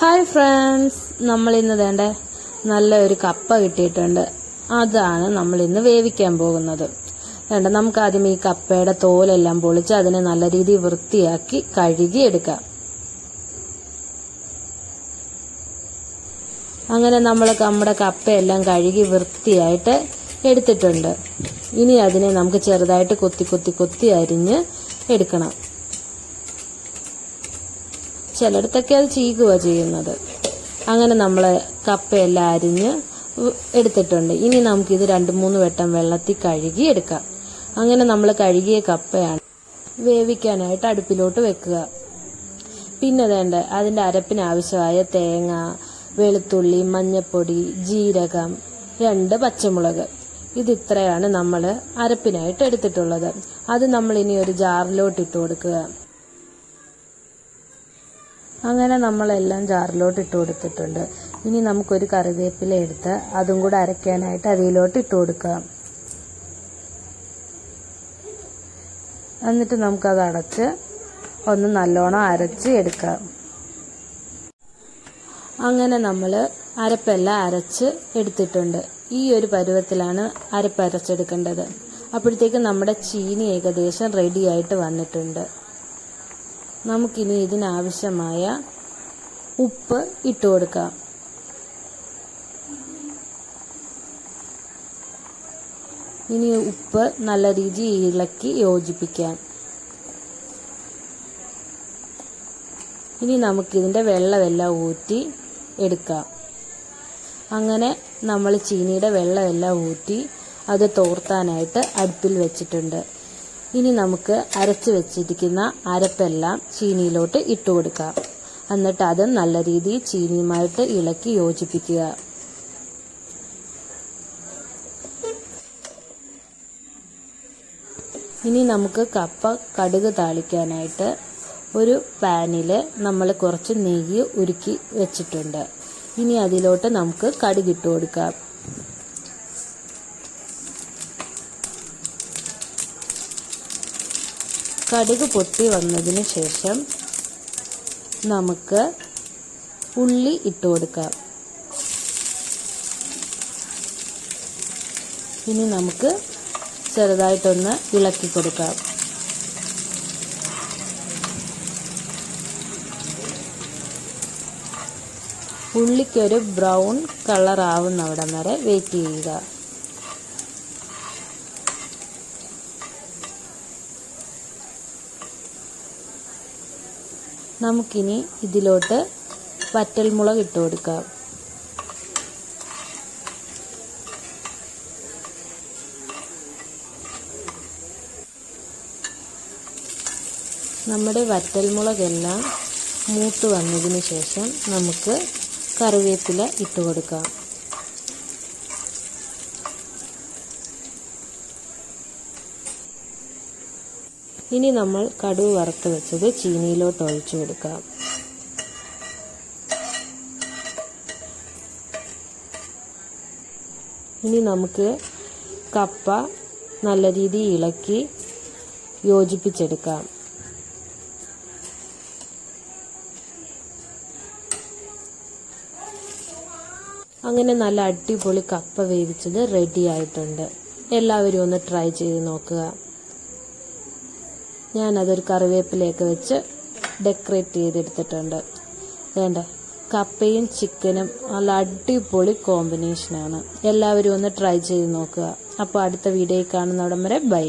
Hi friends നമ്മൾ ഇന്ന് വേണ്ട നല്ല ഒരു കപ്പ കിട്ടിയിട്ടുണ്ട്. അതാണ് നമ്മൾ ഇന്ന് വേവിക്കാൻ പോകുന്നത്. വേണ്ട നമുക്ക് ആദ്യം ഈ കപ്പയുടെ തോലെല്ലാം പൊളിച്ച് അതിനെ നല്ല രീതിയിൽ വൃത്തിയാക്കി കഴുകി എടുക്കാം അങ്ങനെ നമ്മൾ നമ്മുടെ കപ്പയെല്ലാം കഴുകി വൃത്തിയായിട്ട് എടുത്തിട്ടുണ്ട്. ഇനി അതിനെ നമുക്ക് ചെറുതായിട്ട് കൊത്തി കൊത്തി കൊത്തി അരിഞ്ഞ് എടുക്കണം. ചിലയിടത്തൊക്കെ അത് ചീകുക ചെയ്യുന്നത്. അങ്ങനെ നമ്മൾ കപ്പയെല്ലാം അരിഞ്ഞ് എടുത്തിട്ടുണ്ട്. ഇനി നമുക്കിത് രണ്ട് മൂന്ന് വട്ടം വെള്ളത്തിൽ കഴുകി എടുക്കാം. അങ്ങനെ നമ്മൾ കഴുകിയ കപ്പയാണ് വേവിക്കാനായിട്ട് അടുപ്പിലോട്ട് വെക്കുക. പിന്നെ വേണ്ട അതിന്റെ അരപ്പിന് ആവശ്യമായ തേങ്ങ വെളുത്തുള്ളി മഞ്ഞപ്പൊടി ജീരകം രണ്ട് പച്ചമുളക്. ഇതിത്രയാണ് നമ്മൾ അരപ്പിനായിട്ട് എടുത്തിട്ടുള്ളത്. അത് നമ്മൾ ഇനി ഒരു ജാറിലോട്ട് ഇട്ട് കൊടുക്കുക. അങ്ങനെ നമ്മളെല്ലാം ജാറിലോട്ട് ഇട്ട് കൊടുത്തിട്ടുണ്ട്. ഇനി നമുക്കൊരു കറിവേപ്പില എടുത്ത് അതും കൂടെ അരയ്ക്കാനായിട്ട് അതിലോട്ട് ഇട്ട് കൊടുക്കാം. എന്നിട്ട് നമുക്കത് അടച്ച് ഒന്ന് നല്ലോണം അരച്ച് എടുക്കാം. അങ്ങനെ നമ്മൾ അരപ്പെല്ലാം അരച്ച് എടുത്തിട്ടുണ്ട്. ഈ ഒരു പരുവത്തിലാണ് അരപ്പ് അരച്ചെടുക്കേണ്ടത്. അപ്പോഴത്തേക്ക് നമ്മുടെ ചീനി ഏകദേശം റെഡിയായിട്ട് വന്നിട്ടുണ്ട്. നമുക്കിനി ഇതിനാവശ്യമായ ഉപ്പ് ഇട്ടു കൊടുക്കാം. ഇനി ഉപ്പ് നല്ല രീതിയിൽ ഇളക്കി യോജിപ്പിക്കാം. ഇനി നമുക്കിതിന്റെ വെള്ളമെല്ലാം ഊറ്റി എടുക്കാം. അങ്ങനെ നമ്മൾ ചീനിയുടെ വെള്ളമെല്ലാം ഊറ്റി അത് തോർത്താനായിട്ട് അടുപ്പിൽ വെച്ചിട്ടുണ്ട്. ഇനി നമുക്ക് അരച്ച് വെച്ചിരിക്കുന്ന അരപ്പെല്ലാം ചീനിയിലോട്ട് ഇട്ട് കൊടുക്കാം. എന്നിട്ട് അത് നല്ല രീതിയിൽ ചീനിയുമായിട്ട് ഇളക്കി യോജിപ്പിക്കുക. ഇനി നമുക്ക് കപ്പ കടുക് താളിക്കാനായിട്ട് ഒരു പാനിൽ നമ്മൾ കുറച്ച് നെയ്യ് ഉരുക്കി വെച്ചിട്ടുണ്ട്. ഇനി അതിലോട്ട് നമുക്ക് കടുകിട്ട് കൊടുക്കാം. കടുക് പൊട്ടി വന്നതിന് ശേഷം നമുക്ക് ഉള്ളി ഇട്ട് കൊടുക്കാം. ഇനി നമുക്ക് ചെറുതായിട്ടൊന്ന് ഇളക്കി കൊടുക്കാം. ഉള്ളിക്കൊരു ബ്രൗൺ കളർ ആവുന്നവിടം വരെ വെയിറ്റ് ചെയ്യുക. നമുക്കിനി ഇതിലോട്ട് വറ്റൽമുളക് ഇട്ട് കൊടുക്കാം. നമ്മുടെ വറ്റൽമുളകെല്ലാം മൂത്ത് വന്നതിന് ശേഷം നമുക്ക് കറിവേപ്പില ഇട്ട് കൊടുക്കാം. ഇനി നമ്മൾ കടുവ് വറുത്ത് വെച്ചത് ചീനിയിലോട്ട് ഒഴിച്ചു കൊടുക്കാം. ഇനി നമുക്ക് കപ്പ നല്ല രീതിയിൽ ഇളക്കി യോജിപ്പിച്ചെടുക്കാം. അങ്ങനെ നല്ല അടിപൊളി കപ്പ വേവിച്ചത് റെഡി ആയിട്ടുണ്ട്. എല്ലാവരും ഒന്ന് ട്രൈ ചെയ്ത് നോക്കുക. ഞാനതൊരു കറിവേപ്പിലയൊക്കെ വെച്ച് ഡെക്കറേറ്റ് ചെയ്തെടുത്തിട്ടുണ്ട്. വേണ്ട? കപ്പയും ചിക്കനും നല്ല അടിപൊളി കോമ്പിനേഷനാണ് എല്ലാവരും ഒന്ന് ട്രൈ ചെയ്ത് നോക്കുക. അപ്പോൾ അടുത്ത വീഡിയോയിൽ കാണുന്നവിടം വരെ ബൈ